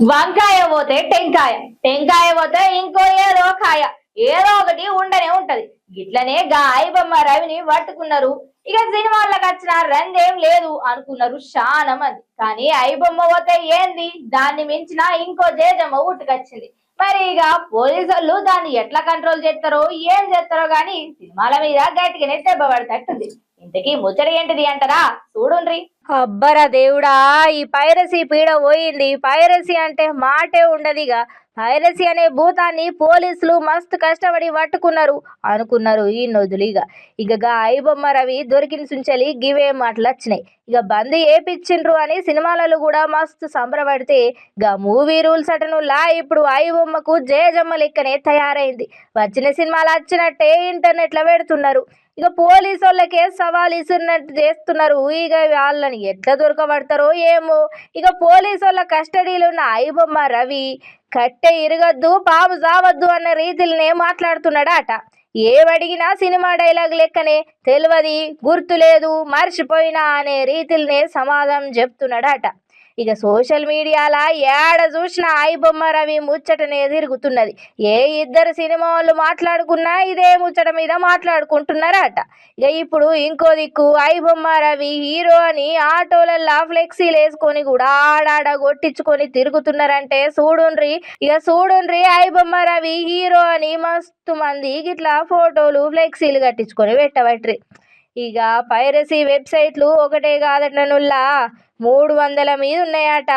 వంకాయ పోతే టెంకాయ టెంకాయ పోతే ఇంకో ఏదో కాయ ఏదో ఒకటి ఉండనే ఉంటది. గిట్లనే గా బొమ్మ రవిని పట్టుకున్నారు. ఇక సినిమాలకు వచ్చిన రందేం లేదు అనుకున్నారు చాలా మంది కానీ ఐబొమ్మ పోతే ఏంది? దాన్ని మించిన ఇంకో జేజమ్మ ఉట్టుకొచ్చింది మరి ఇక పోలీసులు దాన్ని ఎట్లా కంట్రోల్ చేస్తారో ఏం చేస్తారో గాని సినిమాల మీద గట్టిగానే దెబ్బ పడతట్టుంది. ఇంతకీ ముచ్చట ఏంటిది అంటారా? చూడుండ్రి. అబ్బరా దేవుడా ఈ పైరసీ పీడ పోయింది. పైరసీ అంటే మాటే ఉండదిగా. పైరసీ అనే భూతాన్ని పోలీసులు మస్తు కష్టపడి పట్టుకున్నారు అనుకున్నారు ఈ నొదులిగా. ఇక ఐబొమ్మ రవి దొరికిన సుంచలి గివే మాటలు వచ్చినాయి. ఇక బంద్ ఏపిచ్చిండ్రు అని సినిమాలలో కూడా మస్తు సంబరపడితే ఇక మూవీ రూల్స్ అటనులా ఇప్పుడు ఐబొమ్మకు జయజమ్మ లెక్కనే తయారైంది. వచ్చిన సినిమాలు వచ్చినట్టే ఇంటర్నెట్లో పెడుతున్నారు. ఇక పోలీసు వాళ్ళకే సవాల్ ఇస్తున్నట్టు చేస్తున్నారు. ఇక వాళ్ళని ఎట్లా దొరకబడతారో ఏమో. ఇక పోలీసు వాళ్ళ కస్టడీలో ఉన్న ఐబొమ్మ రవి కట్టె ఇరగద్దు పాము జావద్దు అన్న రీతిలోనే మాట్లాడుతున్నాడట. ఏవడిగినా సినిమా డైలాగ్ లెక్కనే తెలియదు గుర్తు లేదు మర్చిపోయినా అనే రీతిలోనే సమాధానం చెప్తున్నాడట. ఇక సోషల్ మీడియాలో? ఏడ చూసినా ఐబొమ్మ రవి ముచ్చటనే తిరుగుతున్నది. ఏ ఇద్దరు సినిమా వాళ్ళు మాట్లాడుకున్నా ఇదే ముచ్చట మీద మాట్లాడుకుంటున్నారట. ఇక ఇప్పుడు ఇంకో దిక్కు ఐబొమ్మ రవి హీరో అని ఆటోలల్లా ఫ్లెక్సీలు వేసుకొని కూడా ఆడాడ కొట్టించుకొని తిరుగుతున్నారంటే చూడుండ్రి ఇక చూడుండ్రి ఐబొమ్మ రవి హీరో అని మస్తు మంది ఇట్లా ఫోటోలు ఫ్లెక్సీలు కట్టించుకొని పెట్టబట్రి. ఇక పైరసీ వెబ్సైట్లు ఒకటే కాదటనుల్లా మూడు వందల మీద ఉన్నాయట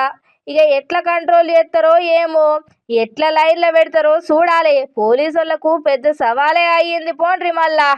ఇక ఎట్లా కంట్రోల్ చేస్తారో ఏమో ఎట్లా లైన్లో పెడతారో చూడాలి. పోలీసు వాళ్ళకు పెద్ద సవాలే అయ్యింది పోండ్రి మళ్ళా.